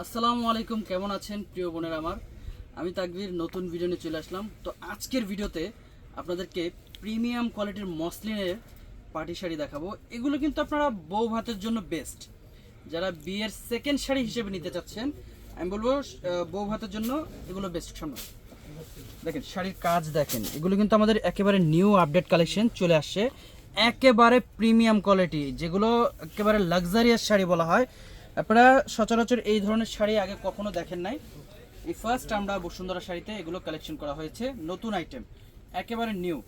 আসসালামু আলাইকুম, কেমন আছেন প্রিয় বোনের আমার? আমি তাকবির, নতুন ভিডিও নিয়ে চলে আসলাম। তো আজকের ভিডিওতে আপনাদেরকে প্রিমিয়াম কোয়ালিটির মসলিনের পাটি শাড়ি দেখাবো। এগুলো কিন্তু আপনারা বউ ভাতের জন্য বেস্ট যারা বিয়ের সেকেন্ড শাড়ি হিসেবে নিতে চাচ্ছেন, আমি বলব বউ ভাতের জন্য এগুলো বেস্ট সামনে দেখেন, শাড়ির কাজ দেখেন। এগুলো কিন্তু আমাদের একেবারে নিউ আপডেট কালেকশন চলে আসছে। একেবারে প্রিমিয়াম কোয়ালিটি যেগুলো একেবারে লাক্সারিয়াস শাড়ি বলা হয়। আপনারা সচরাচর এই ধরনের শাড়ি আগে কখনো দেখেন নাই। এই ফার্স্ট আমরা বসুন্ধরা শাড়িতে এগুলো কালেকশন করা হয়েছে, নতুন আইটেম একেবারে নিউ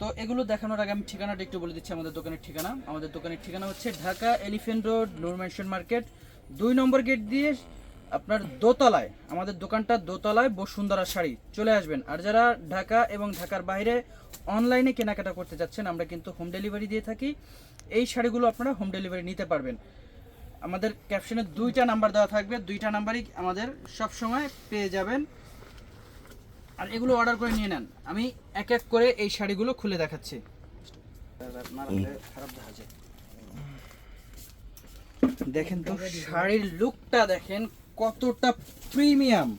তো এগুলো দেখানোর আগে আমি ঠিকানাটা একটু বলে দিচ্ছি আমাদের দোকানের ঠিকানা। আমাদের দোকানের ঠিকানা হচ্ছে Dhaka elephant road, Noor market, দুই নম্বর গেট দিয়ে আপনার দোতলায়, আমাদের দোকানটা দোতলায় বসুন্ধরা শাড়ি। চলে আসবেন। আর যারা ঢাকা এবং ঢাকার বাইরে অনলাইনে কেনাকাটা করতে যাচ্ছেন, আমরা কিন্তু হোম ডেলিভারি দিয়ে থাকি। এই শাড়িগুলো আপনারা হোম ডেলিভারি নিতে পারবেন। আমাদের ক্যাপশনে দুইটা নাম্বার দেওয়া থাকবে, দুইটা নাম্বারই আমাদের সব সময় পেয়ে যাবেন। আর এগুলো অর্ডার করে নিয়ে নেন। আমি এক এক করে এই শাড়িগুলো খুলে দেখাচ্ছি। দেখেন তো, শাড়ির লুকটা দেখেন, কতটা প্রিমিয়াম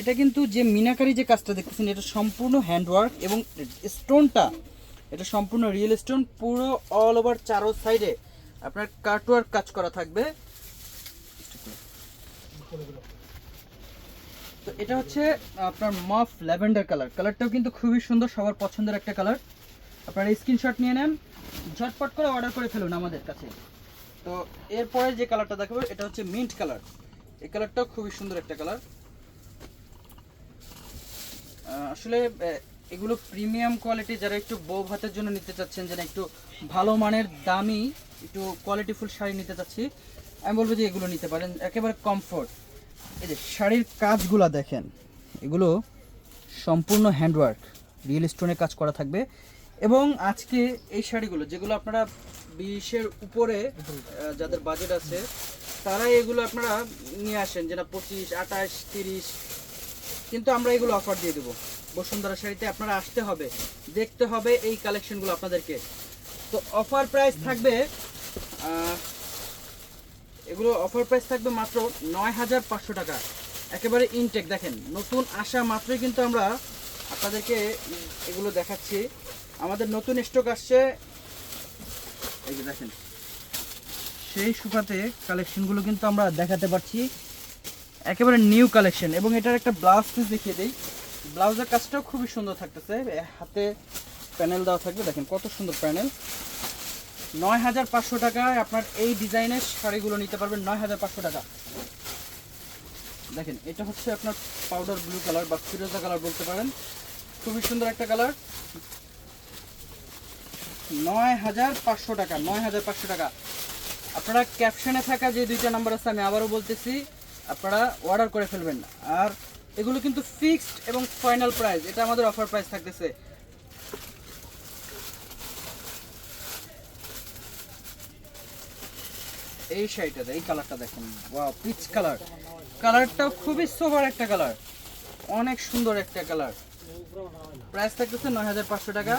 এটা কিন্তু যে মিনাকারি যে কাজটা দেখতেছেন, এটা সম্পূর্ণ হ্যান্ডওয়ার্ক এবং স্টোনটা এটা সম্পূর্ণ রিয়েল স্টোন পুরো অল ওভার চারো সাইডে আপনার কাটওয়ার্ক কাজ করা থাকবে। তো এটা হচ্ছে আপনার মফ ল্যাভেন্ডার কালার। কালারটাও কিন্তু খুবই সুন্দর, সবার পছন্দের একটা কালার। আপনারা স্ক্রিনশট নিয়ে নেন, ঝটপট করে অর্ডার করে ফেলুন আমাদের কাছে। তো এরপরে যে কালারটা দেখাবো, এটা হচ্ছে মিন্ট কালার। এই কালারটাও খুবই সুন্দর একটা কালার। আসলে এগুলো প্রিমিয়াম কোয়ালিটি যারা একটু বউ ভাতের জন্য নিতে চাচ্ছেন, যেন একটু ভালো মানের দামি, একটু কোয়ালিটিফুল শাড়ি নিতে চাচ্ছি, আমি বলব যে এগুলো নিতে পারেন। একেবারে কমফোর্ট এই যে শাড়ির কাজগুলা দেখেন, এগুলো সম্পূর্ণ হ্যান্ডওয়ার্ক রিয়েল স্টোনে কাজ করা থাকবে। এবং আজকে এই শাড়িগুলো, যেগুলো আপনারা বিশের উপরে যাদের বাজেট আছে, তারাই এগুলো আপনারা নিয়ে আসেন যেটা পঁচিশ, আঠাশ, তিরিশ কিন্তু আমরা এগুলো অফার দিয়ে দেবো। বসুন্ধরা শাড়িতে আপনারা আসতে হবে, দেখতে হবে এই কালেকশনগুলো আপনাদেরকে। তো অফার প্রাইস থাকবে এগুলো অফার প্রাইস থাকবে মাত্র নয় হাজার পাঁচশো টাকা। একেবারে ইনটেক দেখেন, নতুন আসা মাত্রই কিন্তু আমরা আপনাদেরকে এগুলো দেখাচ্ছি। আমাদের নতুন স্টক আসছে। এই যে দেখেন, সেই সুপাতে কালেকশনগুলো কিন্তু আমরা দেখাতে পারছি। একেবারে নিউ কালেকশন এবং এটার একটা ব্লাউজ পিস দেখিয়ে দিই। ব্লাউজের কাজটাও খুবই সুন্দর থাকতেছে। হাতে প্যানেল দেওয়া থাকবে, দেখেন কত সুন্দর প্যানেল নয় হাজার পাঁচশো টাকায় আপনার এই ডিজাইনের শাড়িগুলো নিতে পারবেন নয় হাজার পাঁচশো টাকা। দেখেন, এটা হচ্ছে আপনার পাউডার ব্লু কালার বা ফিরোজা কালার বলতে পারেন। খুবই সুন্দর একটা কালার নয় হাজার পাঁচশো টাকা নয় হাজার পাঁচশো টাকা। আপনারা ক্যাপশনে থাকা যে দুইটা নাম্বার আছে, আমি আবারও বলতেছি আপনারা অর্ডার করে ফেলবেন আর এগুলো কিন্তু ফিক্সড এবং ফাইনাল প্রাইস এটা আমাদের অফার প্রাইস থাকতেছে। এই শাড়িটা এই কালারটা দেখেন। ওয়াও পিচ কালার কালারটাও খুবই সোবার একটা কালার অনেক সুন্দর একটা কালার প্রাইস থাকতেছে নয় হাজার পাঁচশো টাকা।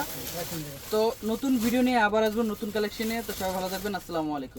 তো নতুন ভিডিও নিয়ে আবার আসব, নতুন কালেকশন তো সবাই ভালো থাকবেন। আসসালামু আলাইকুম।